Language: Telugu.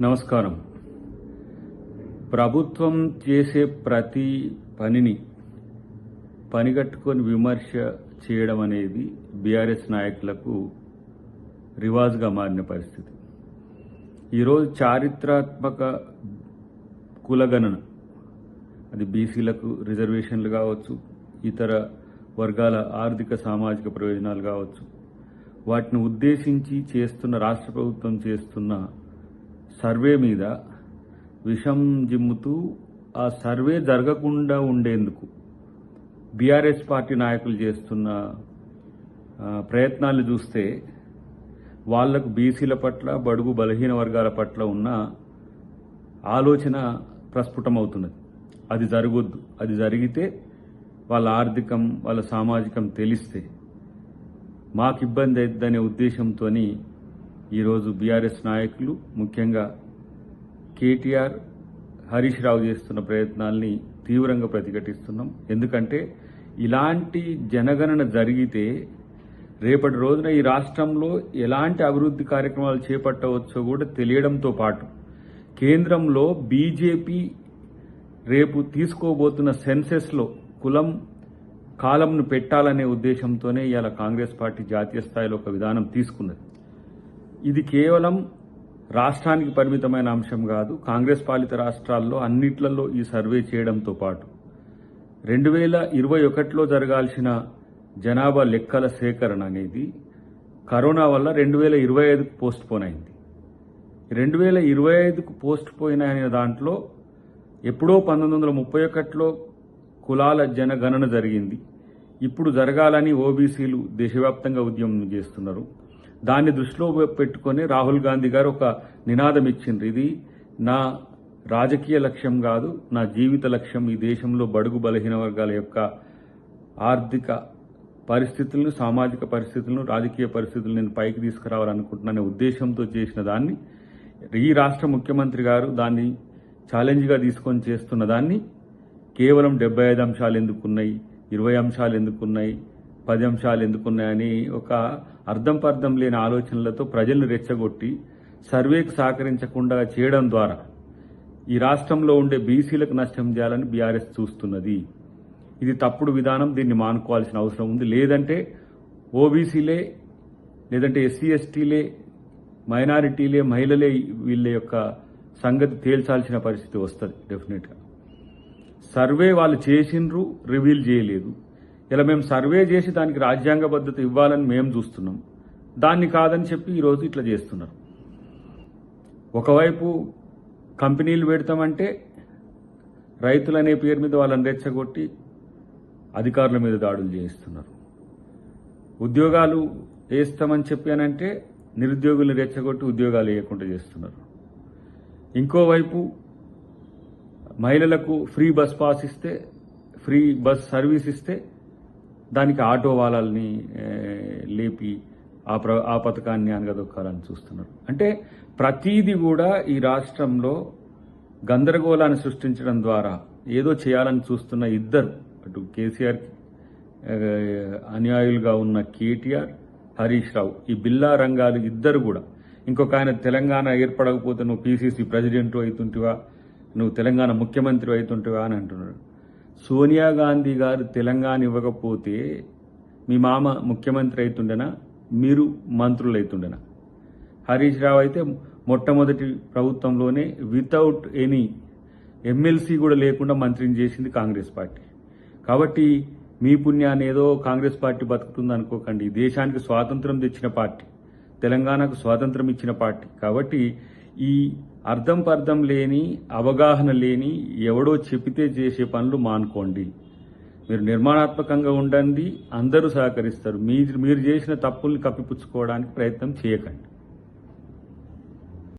నమస్కారం. ప్రభుత్వం చేసే ప్రతి పనిని పనిగట్టుకొని విమర్శ చేయడం అనేది బీఆర్ఎస్ నాయకులకు రివాజ్గా మారిన పరిస్థితి. ఈరోజు చారిత్రాత్మక కులగణన అది బీసీలకు రిజర్వేషన్లు కావచ్చు ఇతర వర్గాల ఆర్థిక సామాజిక ప్రయోజనాలు కావచ్చు వాటిని ఉద్దేశించి చేస్తున్న రాష్ట్ర ప్రభుత్వం చేస్తున్న సర్వే మీద విషం జిమ్ముతూ ఆ సర్వే జరగకుండా ఉండేందుకు బీఆర్ఎస్ పార్టీ నాయకులు చేస్తున్న ప్రయత్నాలు చూస్తే వాళ్ళకు బీసీల పట్ల బడుగు బలహీన వర్గాల పట్ల ఉన్న ఆలోచన ప్రస్ఫుటమవుతున్నది. అది జరగొద్దు. అది జరిగితే వాళ్ళ ఆర్థికం వాళ్ళ సామాజికం తెలిస్తే మాకు ఇబ్బంది అవుతుందనే ఉద్దేశంతో ఈరోజు బీఆర్ఎస్ నాయకులు ముఖ్యంగా కేటీఆర్ హరీష్ రావు చేస్తున్న ప్రయత్నాల్ని తీవ్రంగా ప్రతిఘటిస్తున్నాం. ఎందుకంటే ఇలాంటి జనగణన జరిగితే రేపటి రోజున ఈ రాష్ట్రంలో ఎలాంటి అభివృద్ధి కార్యక్రమాలు చేపట్టవచ్చో కూడా తెలియడంతో పాటు కేంద్రంలో బీజేపీ రేపు తీసుకోబోతున్న సెన్సెస్లో కులం కాలంను పెట్టాలనే ఉద్దేశంతోనే ఇవాళ కాంగ్రెస్ పార్టీ జాతీయ స్థాయిలో ఒక విధానం తీసుకున్నది. ఇది కేవలం రాష్ట్రానికి పరిమితమైన అంశం కాదు కాంగ్రెస్ పాలిత రాష్ట్రాల్లో అన్నిట్లలో ఈ సర్వే చేయడంతో పాటు. రెండు వేల ఇరవై ఒకటిలో జరగాల్సిన జనాభా లెక్కల సేకరణ అనేది కరోనా వల్ల రెండు వేల ఇరవై ఐదుకు పోస్ట్ పోన్ అయింది. రెండు వేల ఇరవై ఐదుకు పోస్ట్ పోయిన అనే దాంట్లో ఎప్పుడో పంతొమ్మిది వందల ముప్పై ఒకటిలో కులాల జనగణన జరిగింది. ఇప్పుడు జరగాలని ఓబీసీలు దేశవ్యాప్తంగా ఉద్యమం చేస్తున్నారు. దాన్ని దృష్టిలో పెట్టుకొని రాహుల్ గాంధీ గారు ఒక నినాదం ఇచ్చిండ్రు. ఇది నా రాజకీయ లక్ష్యం కాదు నా జీవిత లక్ష్యం ఈ దేశంలో బడుగు బలహీన వర్గాల యొక్క ఆర్థిక పరిస్థితులను సామాజిక పరిస్థితులను రాజకీయ పరిస్థితులను నేను పైకి తీసుకురావాలనుకుంటున్నానే ఉద్దేశంతో చేసిన దాన్ని ఈ రాష్ట్ర ముఖ్యమంత్రి గారు దాన్ని ఛాలెంజ్గా తీసుకొని చేస్తున్న దాన్ని కేవలం డెబ్బై ఐదు అంశాలు ఎందుకున్నాయి ఇరవై అంశాలు ఎందుకున్నాయి పది అంశాలు ఎందుకున్నాయని ఒక అర్థం పర్థం లేని ఆలోచనలతో ప్రజలను రెచ్చగొట్టి సర్వేకు సహకరించకుండా చేయడం ద్వారా ఈ రాష్ట్రంలో ఉండే బీసీలకు నష్టం చేయాలని బీఆర్ఎస్ చూస్తున్నది. ఇది తప్పుడు విధానం దీన్ని మానుకోవాల్సిన అవసరం ఉంది. లేదంటే ఓబీసీలే లేదంటే ఎస్సీ ఎస్టీలే మైనారిటీలే మహిళలే వీళ్ళ యొక్క సంగతి తేల్చాల్సిన పరిస్థితి వస్తుంది డెఫినెట్గా. సర్వే వాళ్ళు చేసిండ్రు రివీల్ చేయలేదు. ఇలా మేము సర్వే చేసి దానికి రాజ్యాంగబద్ధత ఇవ్వాలని మేము చూస్తున్నాం. దాన్ని కాదని చెప్పి ఈరోజు ఇట్లా చేస్తున్నారు. ఒకవైపు కంపెనీలు పెడతామంటే రైతులనే పేరు మీద వాళ్ళని రెచ్చగొట్టి అధికారుల మీద దాడులు చేయిస్తున్నారు. ఉద్యోగాలు వేస్తామని చెప్పానంటే నిరుద్యోగుల్ని రెచ్చగొట్టి ఉద్యోగాలు వేయకుండా చేస్తున్నారు. ఇంకోవైపు మహిళలకు ఫ్రీ బస్ పాస్ ఇస్తే ఫ్రీ బస్ సర్వీస్ ఇస్తే దానికి ఆటో వాళ్ళని లేపి ఆ ప్ర ఆ పథకాన్ని అనగదొక్కాలని చూస్తున్నారు. అంటే ప్రతీది కూడా ఈ రాష్ట్రంలో గందరగోళాన్ని సృష్టించడం ద్వారా ఏదో చేయాలని చూస్తున్న ఇద్దరు అటు కేసీఆర్ అనుయాయులుగా ఉన్న కేటీఆర్ హరీష్ రావు ఈ బిల్లా రంగాలు ఇద్దరు కూడా. ఇంకొక ఆయన తెలంగాణ ఏర్పడకపోతే నువ్వు పీసీసీ ప్రెసిడెంట్ అవుతుంటివా నువ్వు తెలంగాణ ముఖ్యమంత్రి అవుతుంటివా అని అంటున్నాడు సోనియా గాంధీ గారు తెలంగాణ ఇవ్వకపోతే మీ మామ ముఖ్యమంత్రి అవుతుండేనా మీరు మంత్రులు అవుతుండేనా హరీష్ రావు అయితే మొట్టమొదటి ప్రభుత్వంలోనే వితౌట్ ఎనీ ఎమ్మెల్సీ కూడా లేకుండా మంత్రిని చేసింది కాంగ్రెస్ పార్టీ. కాబట్టి మీ పుణ్యాన్ని ఏదో కాంగ్రెస్ పార్టీ బతుకుతుంది అనుకోకండి. దేశానికి స్వాతంత్రం తెచ్చిన పార్టీ. తెలంగాణకు స్వాతంత్రం ఇచ్చిన పార్టీ. కాబట్టి ఈ అర్థం పర్థం లేని అవగాహన లేని ఎవడో చెప్పితే చేసే పనులు మానుకోండి. మీరు నిర్మాణాత్మకంగా ఉండండి అందరూ సహకరిస్తారు. మీరు మీరు చేసిన తప్పుల్ని కప్పిపుచ్చుకోవడానికి ప్రయత్నం చేయకండి.